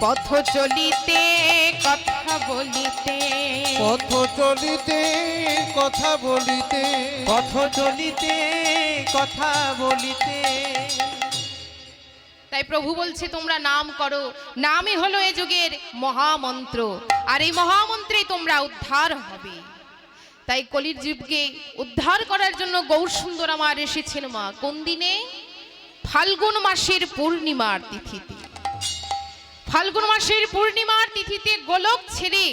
পথ চলিতে কথা বলিতে। পথ চলিতে কথা বলিতে। পথ চলিতে কথা বলিতে। তাই প্রভু বলছে তোমরা নাম করো। নামই হলো এ যুগের মহামন্ত্র। আর এই মহামন্ত্রে তোমরা উদ্ধার হবে। তাই কলির জীবকে উদ্ধার করার জন্য গৌর সুন্দর আমার এসেছেন মা। কোন দিনে? ফাল্গুন মাসের পূর্ণিমার তিথিতে। ফাল্গুন মাসের পূর্ণিমার তিথিতে গোলক ছেড়ে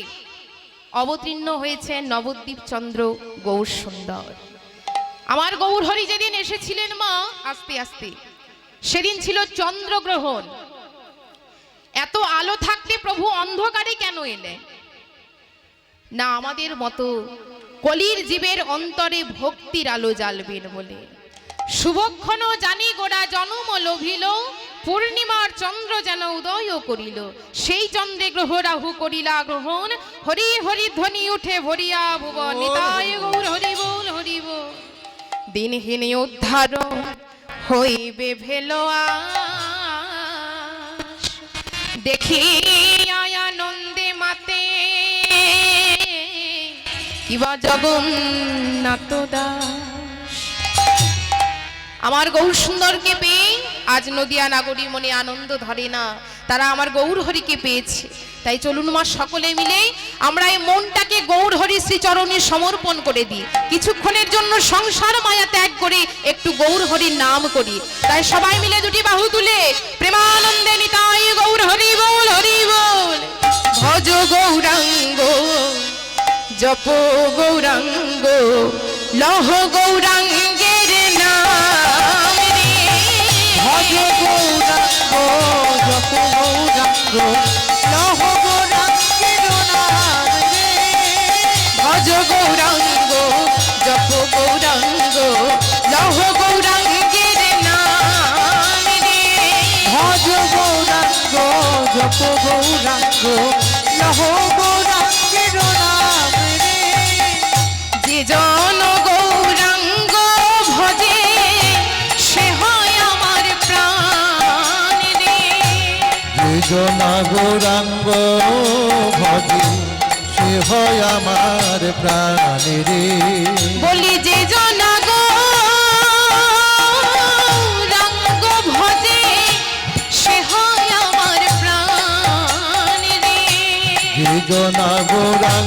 অবতীর্ণ হয়েছে নবদ্বীপ চন্দ্র গৌর সুন্দর। আমার গৌর হরি যেদিন এসেছিলেন মা, আস্তে আস্তে, সেদিন ছিল চন্দ্রগ্রহণ। এত আলো থাকতে প্রভু অন্ধকারে কেন এলে না আমাদের মতো কলির জীবের অন্তরে ভক্তির আলো জ্বালবেন বলে। শুভক্ষণ জানি গোড়া জনম পূর্ণিমার চন্দ্র যেন উদয় করিল। সেই চন্দ্রে গ্রহ রাহু করিলা গ্রহণ। হরি হরি ধ্বনি উঠে ভরিয়া ভুবন নিতাই গৌর হরি বল হরি বল। দিনহীন উদ্ধার হইবে ভেলো আশ। দেখি আয় আনন্দে মাতে। কিবা জগন্নাথ দাস। আমার গৌর সুন্দরকে পেয়ে আজ নদিয়া নাগরী মনে আনন্দ ধরে না। তারা আমার গৌর হরিকে পেয়েছে। তাই চলুন মা সকলে মিলে আমরা এই মনটাকে গৌর হরি শ্রীচরণে সমর্পণ করে দিই। কিছুক্ষণের জন্য সংসার মায়া ত্যাগ করে একটু গৌর হরির নাম করি। তাই সবাই মিলে দুটি বাহু তুলে প্রেমানন্দে নিতাই গৌর হরি বল হরি বল। ভজ গৌরাঙ্গ, জপ গৌরাঙ্গ, লহ গৌরাঙ্গের জপ গৌরাঙ্গ লহ গৌরাঙ্গ গৌরাঙ্গ ভজে সে হয় আমার প্রাণে রে। বলি যে জন গৌরাঙ্গ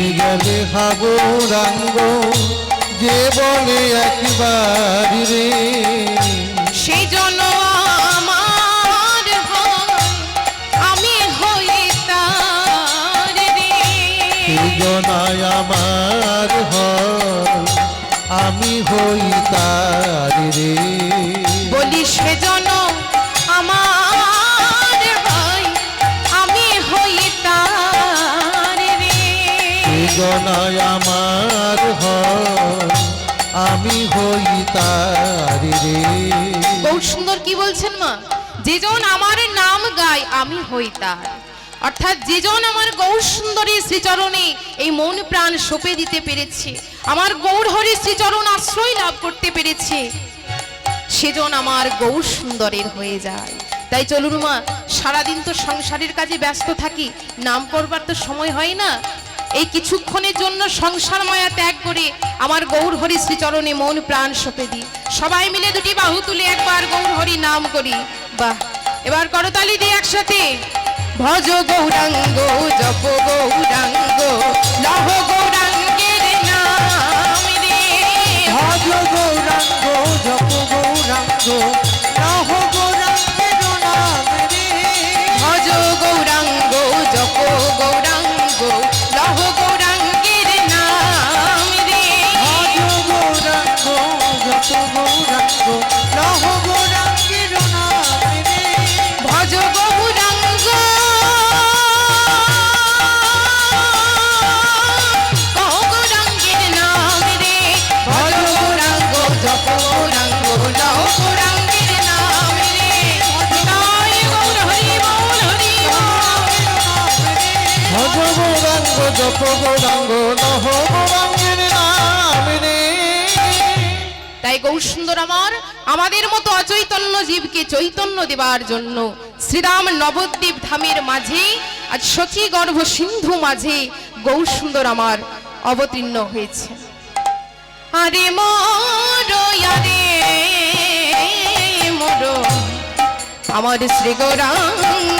গেলে হাগৌরাঙ্গ যে বলে একবার রে। সেই জন্য আমার আমি হই তার রে। আমার হয় আমি হই তার রে। সৃজনায় আমার আমি হই তার রে। গৌর সুন্দর কি বলছেন মা? যেজন আমার নাম গায়, আমি হই তার। অর্থাৎ যেজন আমার গৌর সুন্দরী শ্রীচরণে এই মন প্রাণ সঁপে দিতে পেরেছে, আমার গৌর হরি শ্রীচরণ আশ্রয় লাভ করতে পেরেছে, সেজন আমার গৌর সুন্দরের হয়ে যায়। তাই চলুন মা, সারাদিন তো সংসারের কাজে ব্যস্ত থাকি, নাম করবার তো সময় হয় না এই কিছুক্ষণের জন্য সংসার মায়া ত্যাগ করে আমার গৌর হরি শ্রীচরণে মন প্রাণ সপে দিই। সবাই মিলে দুটি বাহু তুলে একবার গৌর হরি নাম করি। বাহ! এবার করতালি দিয়ে একসাথে। ভজ গৌরাঙ্গ, জপ গৌরাঙ্গ লহ গৌরাঙ্গের তাই গৌসুন্দর আমার, আমাদের মতো অচৈতন্য জীবকে চৈতন্য দেবার জন্য শ্রীরাম নবদ্বীপ ধামের মাঝে, আজ সচী গর্ভ সিন্ধু মাঝে গৌসুন্দর আমার অবতীর্ণ হয়েছে। আরে মরো আমার শ্রী গৌরাঙ্গ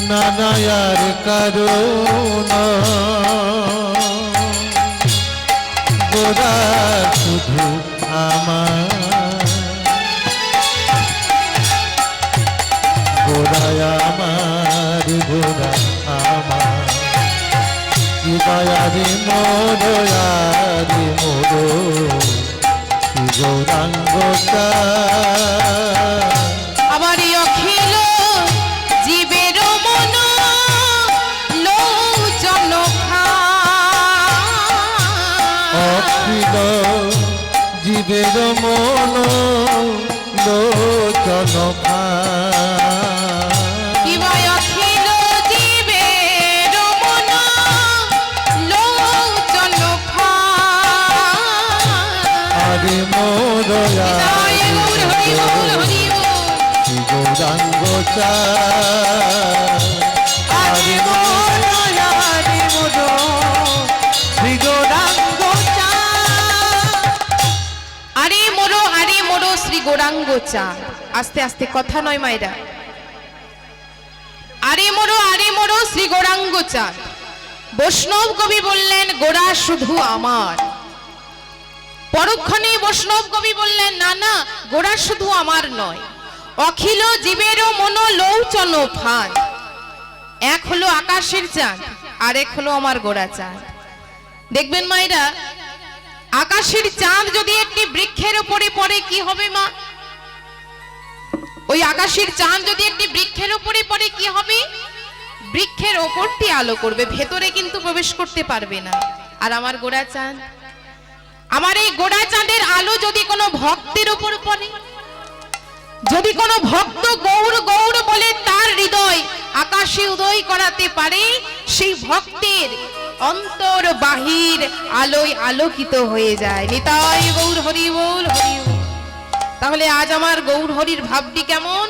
নানায়ার কারণ। গোরা শুধু আমার। গোড়ায় আমার গোড়া আমার। কি দয়ারে মোর। আরে জীবের মন লোচন আরে। কি গৌরাঙ্গ আরে শ্রী গৌরাঙ্গ চা। আস্তে আস্তে, কথা নয় মায়েরা। আরে মোরো আরে মোরো, শ্রী গৌরাঙ্গ চা। বৈষ্ণব কবি বললেন, গোড়া শুধু আমার। পরক্ষণে বৈষ্ণব কবি বললেন, না না, গোড়া শুধু আমার নয়। অখিল জীবেরও মন লৌচন ফান এক হলো আকাশের চাঁদ আর এক হলো আমার গোড়া চাঁদ। দেখবেন মায়েরা, আকাশের চাঁদ যদি একটি বৃক্ষের উপরে পড়ে, কি হবে মা? ওই আকাশের চাঁদ যদি একটি বৃক্ষের উপরে পড়ে, কি হবে? বৃক্ষের ওপরটি আলো করবে, ভেতরে কিন্তু প্রবেশ করতে পারবে না। আর আমার গোড়া চাঁদ? আমার এই গোড়া চাঁদের আলো যদি কোনো ভক্তের উপর পড়ে, যদি কোনো ভক্ত গৌর গৌর বলে তার হৃদয় আকাশে উদয় করাতে পারে, সেই ভক্তের অন্তর বাহির আলোয় আলোকিত হয়ে যায়। নিতাই গৌর, হরি বল, হরি। তাহলে আজ আমার গৌর হরির ভাবটি কেমন?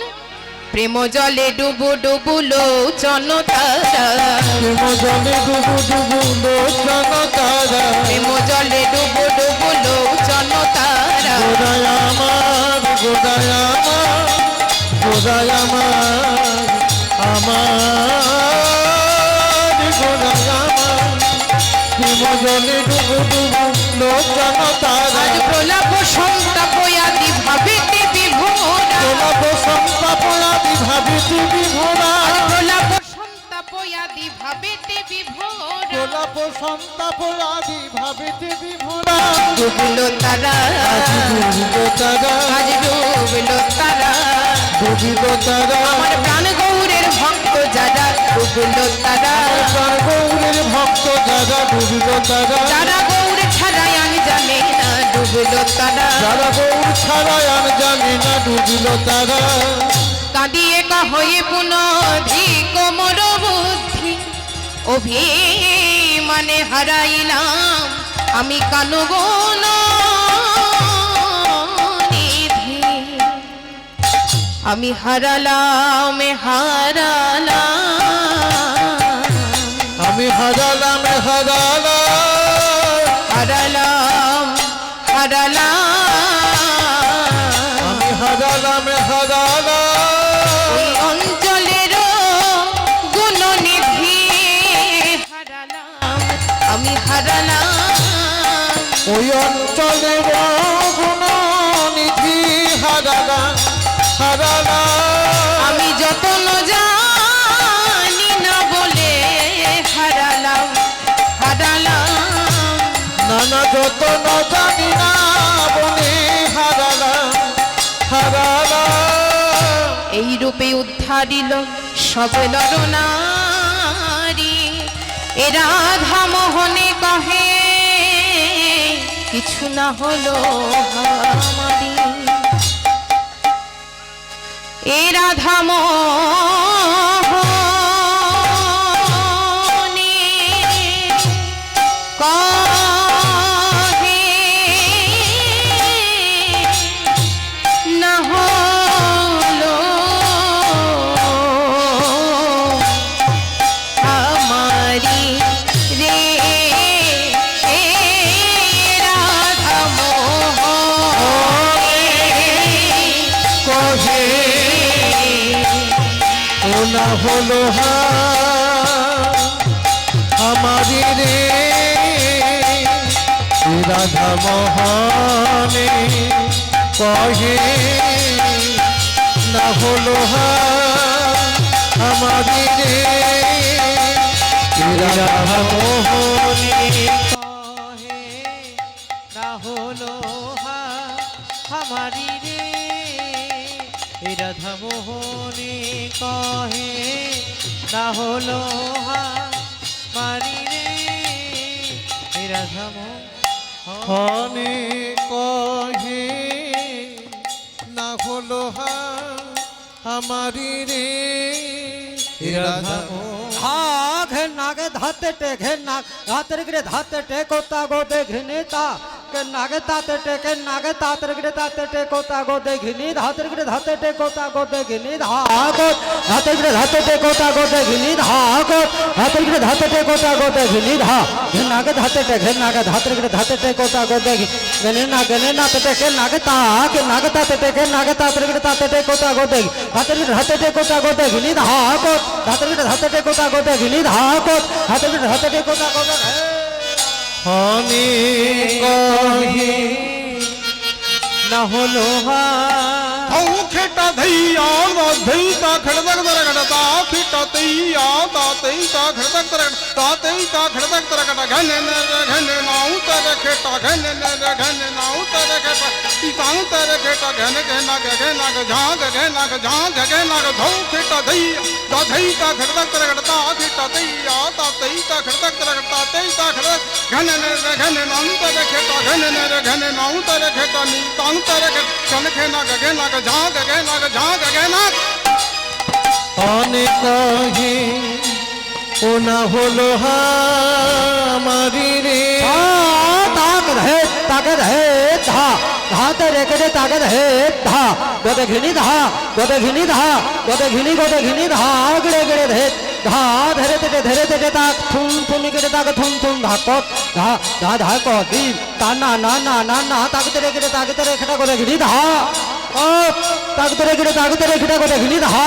প্রেম জলে ডুবু ডুবু লোচন তারা প্রেম জলে ডুবু ডুবু লোচন তারা প্রেম জলে ডুবু ডুবু লোচন তারা গোদায় আমার গোদায় আমার গোদায় আমার আমার গোদায় আমার। প্রেম জলে ডুবু ডুবু লোচন তারা সম্পাপয়াদি ভাবিতে বিভোরা আজ সন্তাপ আদি ভাবিতে বিভোরা গোলাপ সম্পাপয়াদি ভাবিতে বিভোরা ডুবলো তারা ডুবিল তারা। আজ ডুবলো তারা। ডুবিল তারা। আমার প্রাণ গৌরের ভক্ত যারা ডুবলো তারা। প্রাণ গৌরের ভক্ত যারা ডুবিল তারা। যারা গৌর ছাড়াই আমি জানে না ডুবলো তারা। যারা গৌর ছাড়া আর জানে না ডুবিল তারা। কাঁদিয়ে কা হয়ে পুনধি কোমর বুদ্ধি। অভিমানে হারাইলাম আমি কানুগুণ নিধি। আমি হারালাম হারালাম। আমি হারালাম হারালাম। হারালাম হারালাম। হারালাম ওই অঞ্চলে নিধি আমি যতন জানি না বলে হারালাম হারালাম। নানা যত ন জানি না বলে হারালাম হারালাম। এই রূপে উদ্ধারিল সব নারী রাধা মোহনে কহে কিছু না হলো এ রাধা না হলো আমারি রে রাধা মোহনে কহে না হলো আমারি রে রাধা মোহনে রাধা মোহনে কহে না হলো হা মারি রে। রাধা মোহন হনে কহে না হলো হা আমারি রে রাধা ঘ নাগে ধাতে টে ঘে নাগ ধাতের গিরে ধাতে টে কোতা গো দে ঘিনি তা কে নাগে তাতে টে কে নাগে তাতের গিরে তাতে টে কোতা গো দে ঘিনি ধাতের গিরে ধাতে টে কোতা গো দে ঘিনি ধা গো ধাতের গিরে ধাতে টে কোতা গো দে ঘিনি ধা গো ধাতের গিরে ধাতে টে কোতা গো দে ঘিনি ধা ঘে নাগে ধাতে টে ঘে নাগে ধাতের গিরে ধাতে টে কোতা গো দে গনে না গনে না te ke নাগে তা কে নাগে তাতে টে কে নাগে তাতের গিরে তাতে টে কোতা গো দে ধাতের গিরে ধাতে টে হলো খেটা ধৈয়া ধৈতা খড়দক দরগড় তা খিটা তৈয়া তা তৈতা খড়দক দরগড় তা তৈতা तक घन नर घन नाऊ तर खेटा घन नर घन नाऊ तर खेट पीताऊ तर खेटा घन घन घन झाग घन झाग घन धौ खेटा धई दा धई का खड़क तरकटता खेटा धई आ ता तई का खड़क तरकटता तई का खड़क घन नर घन नाऊ तर खेटा घन नर घन नाऊ तर खेटा नीताऊ तर खेट घन घन घन झाग घन झाग घन आने कहीं না হলো হামারি রে তাক রহে তাক রহে ধা ধাতে রেখে দে তাকে রহে ধা গদে ঘিনি ধা গদে ঘিনি ধা গদে ঘিনি গদে ঘিনি ধা গড়ে গড়ে রে ধা ধরে তেটে ধরে তেটে তাক থুন থুন কেটে তাকে থুন থুন ধাক ধা ধা ধা ক দি তা না না না না না তাকে তেরে কেটে তাকে তেরে খেটা গদে ঘিনি ধা ও তাকে তেরে কেটে তাকে তেরে খেটা গদে ঘিনি ধা